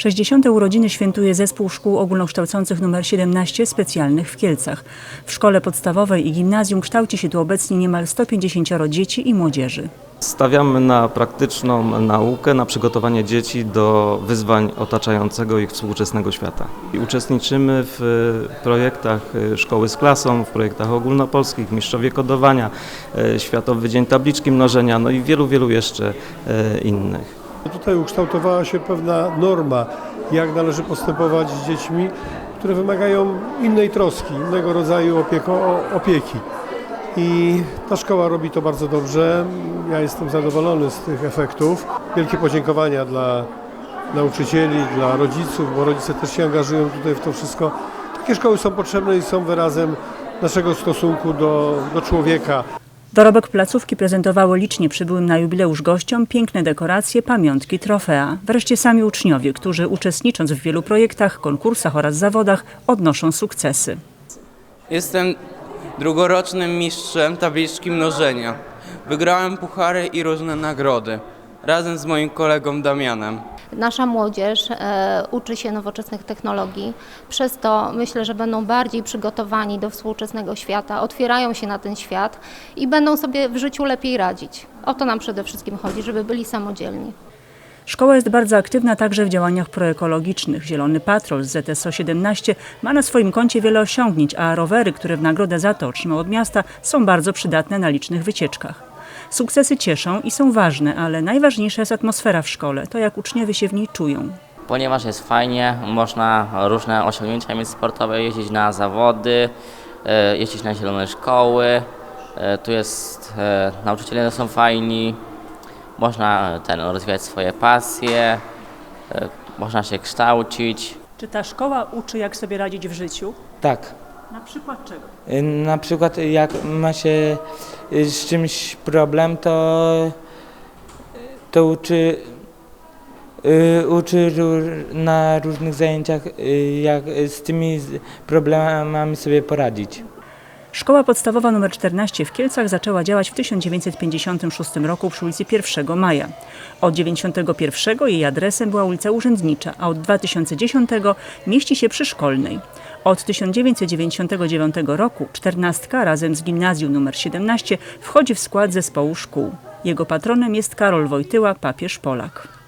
60. urodziny świętuje Zespół Szkół Ogólnokształcących nr 17 specjalnych w Kielcach. W szkole podstawowej i gimnazjum kształci się tu obecnie niemal 150 dzieci i młodzieży. Stawiamy na praktyczną naukę, na przygotowanie dzieci do wyzwań otaczającego ich współczesnego świata. I uczestniczymy w e, projektach e, Szkoły z klasą, w projektach ogólnopolskich, Mistrzowie Kodowania, e, Światowy Dzień Tabliczki Mnożenia, no i wielu, wielu jeszcze innych. Tutaj ukształtowała się pewna norma, jak należy postępować z dziećmi, które wymagają innej troski, innego rodzaju opieko, opieki. I ta szkoła robi to bardzo dobrze. Ja jestem zadowolony z tych efektów. Wielkie podziękowania dla nauczycieli, dla rodziców, bo rodzice też się angażują tutaj w to wszystko. Takie szkoły są potrzebne i są wyrazem naszego stosunku do, do człowieka. Dorobek placówki prezentowały licznie przybyłym na jubileusz gościom piękne dekoracje, pamiątki, trofea. Wreszcie sami uczniowie, którzy uczestnicząc w wielu projektach, konkursach oraz zawodach odnoszą sukcesy. Jestem drugorocznym mistrzem tabliczki mnożenia. Wygrałem puchary i różne nagrody razem z moim kolegą Damianem. Nasza młodzież e, uczy się nowoczesnych technologii, przez to myślę, że będą bardziej przygotowani do współczesnego świata, otwierają się na ten świat i będą sobie w życiu lepiej radzić. O to nam przede wszystkim chodzi, żeby byli samodzielni. Szkoła jest bardzo aktywna także w działaniach proekologicznych. Zielony Patrol z ZSO 17 ma na swoim koncie wiele osiągnięć, a rowery, które w nagrodę za to otrzymał od miasta, są bardzo przydatne na licznych wycieczkach. Sukcesy cieszą i są ważne, ale najważniejsza jest atmosfera w szkole, to jak uczniowie się w niej czują. ponieważ jest fajnie, można różne osiągnięcia mieć sportowe, jeździć na zawody, e, jeździć na zielone szkoły. E, Tu jest, e, nauczyciele są fajni, można ten, rozwijać swoje pasje, można się kształcić. Czy ta szkoła uczy, jak sobie radzić w życiu? Tak. Na przykład czego? Na przykład jak ma się z czymś problem, to, to uczy, y, uczy na różnych zajęciach, y, jak z tymi problemami sobie poradzić. Szkoła podstawowa nr 14 w Kielcach zaczęła działać w 1956 roku przy ulicy 1 Maja. Od 1991 jej adresem była ulica Urzędnicza, a od 2010 mieści się przy Szkolnej. Od 1999 roku 14 razem z gimnazjum nr 17 wchodzi w skład zespołu szkół. Jego patronem jest Karol Wojtyła, papież Polak.